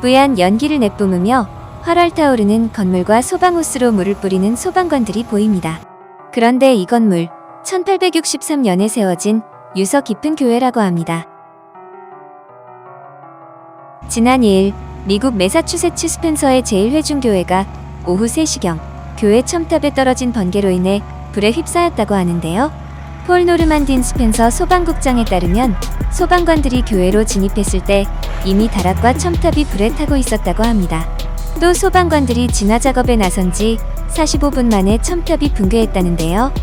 뿌얀 연기를 내뿜으며 활활 타오르는 건물과 소방호스로 물을 뿌리는 소방관들이 보입니다. 그런데 이 건물 1863년에 세워진 유서 깊은 교회라고 합니다. 지난 2일 미국 매사추세츠 스펜서의 제1회중교회가 오후 3시경 교회 첨탑에 떨어진 번개로 인해 불에 휩싸였다고 하는데요. 폴 노르만딘 스펜서 소방국장에 따르면 소방관들이 교회로 진입했을 때 이미 다락과 첨탑이 불에 타고 있었다고 합니다. 또 소방관들이 진화 작업에 나선 지 45분 만에 첨탑이 붕괴했다는데요.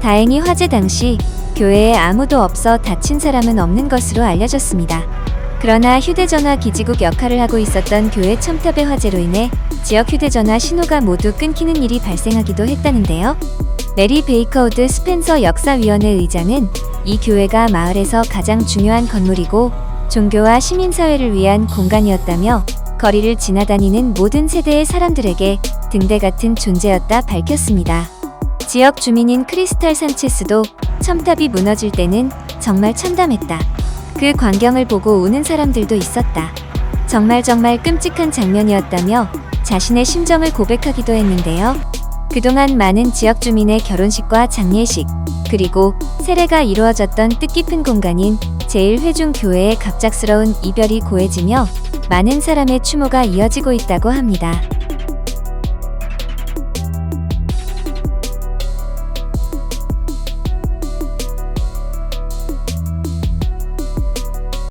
다행히 화재 당시 교회에 아무도 없어 다친 사람은 없는 것으로 알려졌습니다. 그러나 휴대전화 기지국 역할을 하고 있었던 교회 첨탑의 화재로 인해 지역 휴대전화 신호가 모두 끊기는 일이 발생하기도 했다는데요. 메리 베이커 우드 스펜서 역사위원회 의장은 이 교회가 마을에서 가장 중요한 건물이고 종교와 시민사회를 위한 공간이었다며 거리를 지나다니는 모든 세대의 사람들에게 등대 같은 존재였다 밝혔습니다. 지역 주민인 크리스탈 산체스도 첨탑이 무너질 때는 정말 참담했다. 그 광경을 보고 우는 사람들도 있었다. 정말 정말 끔찍한 장면이었다며 자신의 심정을 고백하기도 했는데요. 그동안 많은 지역 주민의 결혼식과 장례식, 그리고 세례가 이루어졌던 뜻깊은 공간인 제1회중 교회의 갑작스러운 이별이 고해지며 많은 사람의 추모가 이어지고 있다고 합니다.